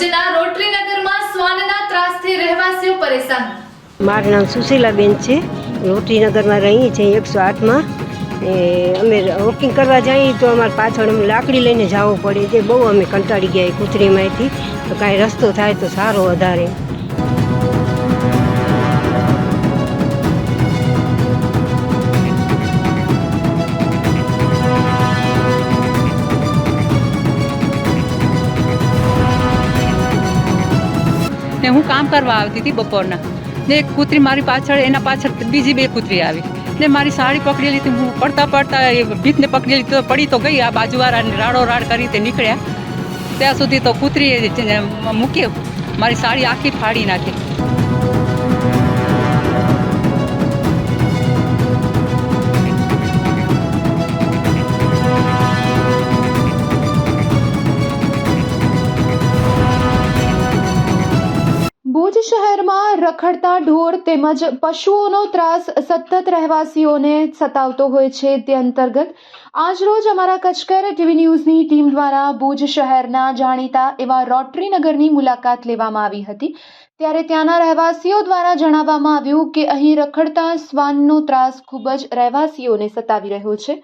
ભુજના રોટરી નગરમાં શ્વાનના ત્રાસથી રહેવાસીઓ પરેશાન. મારું નામ સુશીલાબેન છે. રોટીનગરમાં રહીએ છીએ એકસો આઠમાં. એ અમે વોકિંગ કરવા જઈએ તો અમારે પાછળ અમે લાકડી લઈને જવું પડે. છે બહુ અમે કંટાળી ગયા કૂતરીમાંથી. તો કાંઈ રસ્તો થાય તો સારો વધારે. ને હું કામ કરવા આવતી હતી બપોરના. ને એક કૂતરી મારી પાછળ, એના પાછળ બીજી બે કૂતરી આવી. ને મારી સાડી પકડી લીધી, હું પડતા પડતા એ ભીતને પકડી લીધી, તો પડી તો ગઈ, આ બાજુવાળાને રાડો રાડ કરી તે નીકળ્યા. ત્યાં સુધી તો કૂતરીએ મૂકી મારી સાડી આખી ફાડી નાખી. ભુજ શહેરમાં રખડતા ઢોર તેમજ પશુઓનો ત્રાસ સતત રહેવાસીઓને સતાવતો હોય છે. તે અંતર્ગત આજરોજ અમારા કચકર ટીવી ન્યૂઝની ટીમ દ્વારા ભુજ શહેરના જાણીતા એવા રોટરી નગરની મુલાકાત લેવામાં આવી હતી. ત્યારે ત્યાંના રહેવાસીઓ દ્વારા જણાવવામાં આવ્યું કે અહીં રખડતા શ્વાનનો ત્રાસ ખૂબ જ રહેવાસીઓને સતાવી રહ્યો છે.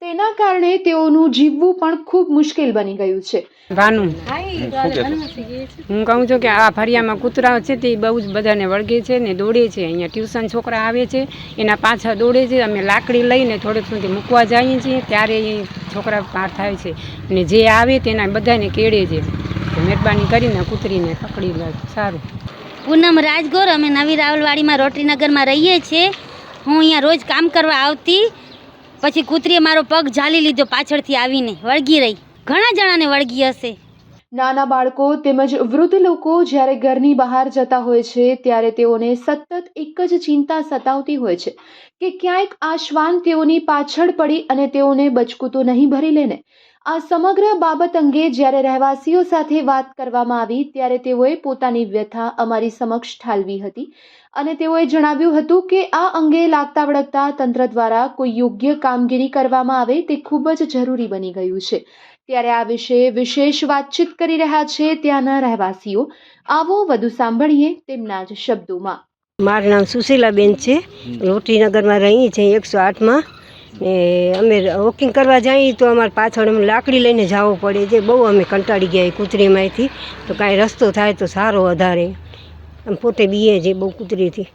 તેના કારણે તેઓનું જીવવું પણ ખૂબ મુશ્કેલ બની ગયું છે. ભાનુ હું કહું છું કે આ ફરિયામાં કૂતરા છે તે બહુ જ બધાને વળગે છે ને દોડે છે. અહીંયા ટ્યુશન છોકરા આવે છે એના પાછા દોડે છે અમે લાકડી લઈને થોડેક સુધી મૂકવા જઈએ છીએ. ત્યારે એ છોકરા પાર થાય છે. અને જે આવે તેના બધાને કેળે છે. મહેરબાની કરીને કૂતરીને પકડી લે. સારું. પૂનમ રાજગોર, અમે નવી રાવલવાડીમાં રોટરીનગરમાં રહીએ છીએ. હું અહીંયા રોજ કામ કરવા આવતી. પછી કૂતરીએ મારો પગ ઝાલી લીધો પાછળથી આવીને. વળગી રહી. ઘણા જણાને વળગી હશે. નાના બાળકો તેમજ વૃદ્ધ લોકો જ્યારે ઘરની બહાર જતા હોય છે, ત્યારે તેઓને સતત એક જ ચિંતા સતાવતી હોય છે કે ક્યાંક આ શ્વાન તેઓની પાછળ પડી અને તેઓને બચકું નહીં ભરી લેને. આ સમગ્ર બાબત અંગે જ્યારે રહેવાસીઓ સાથે વાત કરવામાં આવી, ત્યારે તેઓએ પોતાની વ્યથા અમારી સમક્ષ ઠાલવી હતી અને તેઓએ જણાવ્યું હતું કે આ અંગે લાગતા વળગતા તંત્ર દ્વારા કોઈ યોગ્ય કામગીરી કરવામાં આવે તે ખૂબ જ જરૂરી બની ગયું છે. ત્યારે આ વિશે વિશેષ વાતચીત કરી રહ્યા છે ત્યાંના રહેવાસીઓ. આવો વધુ સાંભળીએ તેમના જ શબ્દોમાં. મારું નામ સુશીલાબેન છે. રોટીનગરમાં રહીએ છીએ એકસો આઠમાં. ને અમે વોકિંગ કરવા જઈએ તો અમારે પાછળ અમે લાકડી લઈને જવું પડે છે. બહુ અમે કંટાળી ગયા કૂતરીમાંથી. તો કાંઈ રસ્તો થાય તો સારો વધારે. અમે પોતે બીએ છીએ બહુ કૂતરીથી.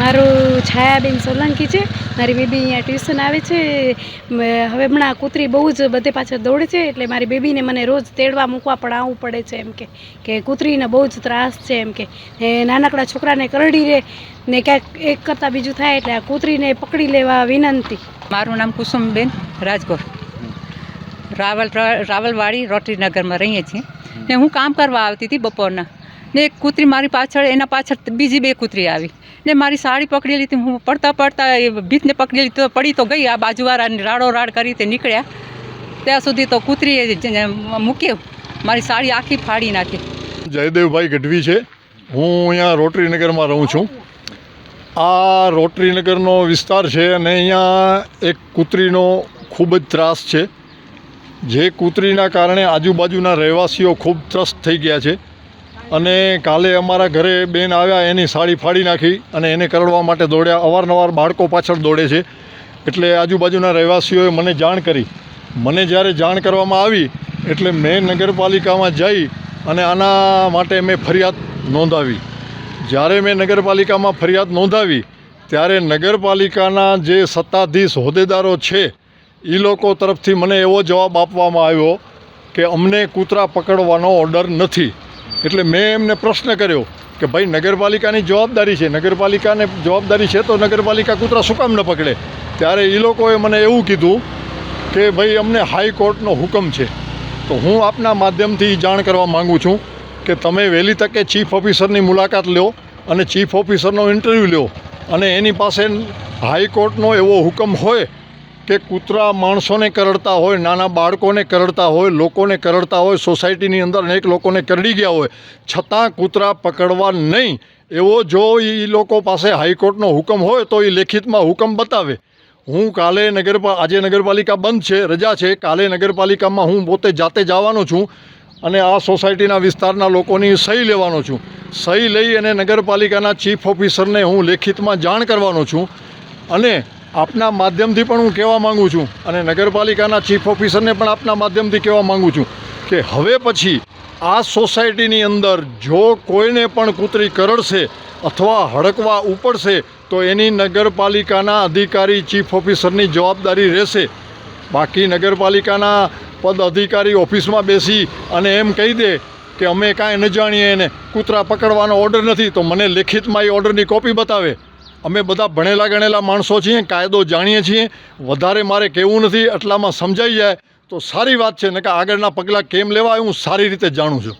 મારું છાયાબેન સોલંકી છે. મારી બેબી અહીંયા ટ્યુશન આવે છે. હવે હમણાં કૂતરી બહુ જ બધે પાછળ દોડે છે, એટલે મારી બેબીને મને રોજ તેડવા મૂકવા પણ આવવું પડે છે એમ કે કે કૂતરીને બહુ જ ત્રાસ છે એમ કે. નાનકડા છોકરાને કરડી રહે ને ક્યાંક એક કરતાં બીજું થાય એટલે આ કૂતરીને પકડી લેવા વિનંતી. મારું નામ કુસુમબેન રાજગોર. રાવલ, રાવલવાડી રોટરીનગરમાં રહીએ છીએ. ને હું કામ કરવા આવતી હતી બપોરના. ને એક કૂતરી મારી પાછળ, એના પાછળ બીજી બે કૂતરી આવી. ને મારી સાડી પકડી લીધી, હું પડતા પડતા એ ભીતને પકડી લીધી, તો પડી તો ગઈ, આ બાજુવાળાને રાડો રાડ કરી તે નીકળ્યા. ત્યાં સુધી તો કૂતરીએ જ ને મૂકી મારી સાડી આખી ફાડી નાખી. જયદેવભાઈ ગઢવી છે. હું અહીંયા રોટરીનગરમાં રહું છું. આ રોટરીનગરનો વિસ્તાર છે અને અહીંયા એક કૂતરીનો ખૂબ જ ત્રાસ છે. જે કૂતરીના કારણે આજુબાજુના રહેવાસીઓ ખૂબ ત્રસ્ત થઈ ગયા છે. અને કાલે અમારા ઘરે બેન આવ્યા, એની સાડી ફાડી નાખી અને એને કરડવા માટે દોડ્યા. અવારનવાર બાળકો પાછળ દોડે છે. એટલે આજુબાજુના રહેવાસીઓએ મને જાણ કરી. મને જ્યારે જાણ કરવામાં આવી, એટલે મેં નગરપાલિકામાં જઈ અને આના માટે મેં ફરિયાદ નોંધાવી. જ્યારે મેં નગરપાલિકામાં ફરિયાદ નોંધાવી, ત્યારે નગરપાલિકાના જે સત્તાધીશ હોદ્દેદારો છે એ લોકો તરફથી મને એવો જવાબ આપવામાં આવ્યો કે અમને કૂતરા પકડવાનો ઓર્ડર નથી. એટલે મેં એમને પ્રશ્ન કર્યો કે ભાઈ, નગરપાલિકાની જવાબદારી છે. નગરપાલિકાને જવાબદારી છે તો નગરપાલિકા કૂતરા શું કામ ન પકડે? ત્યારે એ લોકોએ મને એવું કીધું કે ભાઈ, અમને હાઈકોર્ટનો હુકમ છે. તો હું આપના માધ્યમથી જાણ કરવા માગું છું કે તમે વહેલી તકે ચીફ ઓફિસરની મુલાકાત લો અને ચીફ ઓફિસરનો ઇન્ટરવ્યૂ લો. અને એની પાસે હાઈકોર્ટનો એવો હુકમ હોય કે કૂતરા માણસોને કરડતા હોય, નાના બાળકોને કરડતા હોય, લોકોને કરડતા હોય, સોસાયટીની અંદર અનેક લોકોને કરડી ગયા હોય, છતાં કૂતરા પકડવા નહીં. એવો જો એ લોકો પાસે હાઈકોર્ટનો હુકમ હોય તો એ લેખિતમાં હુકમ બતાવે. હું કાલે નગરપા, આજે નગરપાલિકા બંધ છે, રજા છે, કાલે નગરપાલિકામાં હું પોતે જાતે જવાનો છું અને આ સોસાયટીના વિસ્તારના લોકોની સહી લેવાનો છું. સહી લઈ અને નગરપાલિકાના ચીફ ઓફિસરને હું લેખિતમાં જાણ કરવાનો છું અને આપના માધ્યમથી પણ હું કહેવા માગું છું અને નગરપાલિકાના ચીફ ઓફિસરને પણ આપના માધ્યમથી કહેવા માગું છું કે હવે પછી આ સોસાયટીની અંદર જો કોઈને પણ કૂતરી કરડશે અથવા હડકવા ઉપડશે, તો એની નગરપાલિકાના અધિકારી, ચીફ ઓફિસરની જવાબદારી રહેશે. બાકી નગરપાલિકાના પદ અધિકારી ઓફિસમાં બેસી અને એમ કહી દે કે અમે કાંઈ ન જાણીએ એને કૂતરા પકડવાનો ઓર્ડર નથી, તો મને લેખિતમાં એ ઓર્ડરની કોપી બતાવે. અમે બધા ભણેલા ગણેલા માણસો છીએ, કાયદો જાણીએ છીએ. વધારે મારે કહેવું નથી, એટલામાં સમજાઈ જાય. તો સારી વાત છે ને કે આગળના પગલાં કેમ લેવા હું સારી રીતે જાણું છું.